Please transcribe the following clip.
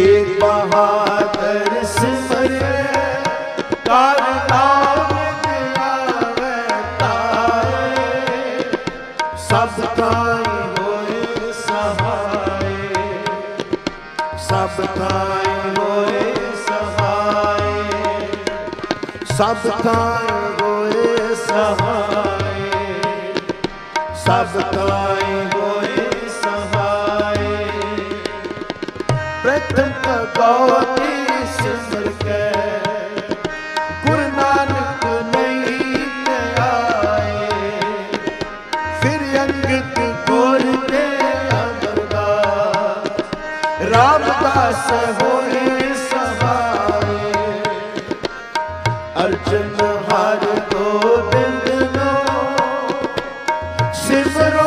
ਤੇਗ ਬਹਾਦਰ ਸਿਮਰਿਆ ਕਰ ਨਾਮ ਆਵੇ ਤਾਰੇ। ਸਭ ਥਾਈ ਹੋਏ ਸਹਾਏ। ਸਭ ਥਾਈ ਹੋਏ ਸਹਾਏ। ਸਭ ਥਾਈ ਹੋਏ ਸਹਾਏ। ਸਭ ਥਾਈ ਹੋਏ ਪ੍ਰਥਮ ਨਾਨਕ ਨਹੀਂ ਤੇ ਫਿਰ ਅੰਗਤ ਗੁਰ ਤੇ ਅਮਰਦਾਸ। ਰਾਮਦਾਸ ਹੋਏ ਸਹਾਰੇ ਅਰਜਨ ਸਿਮਰ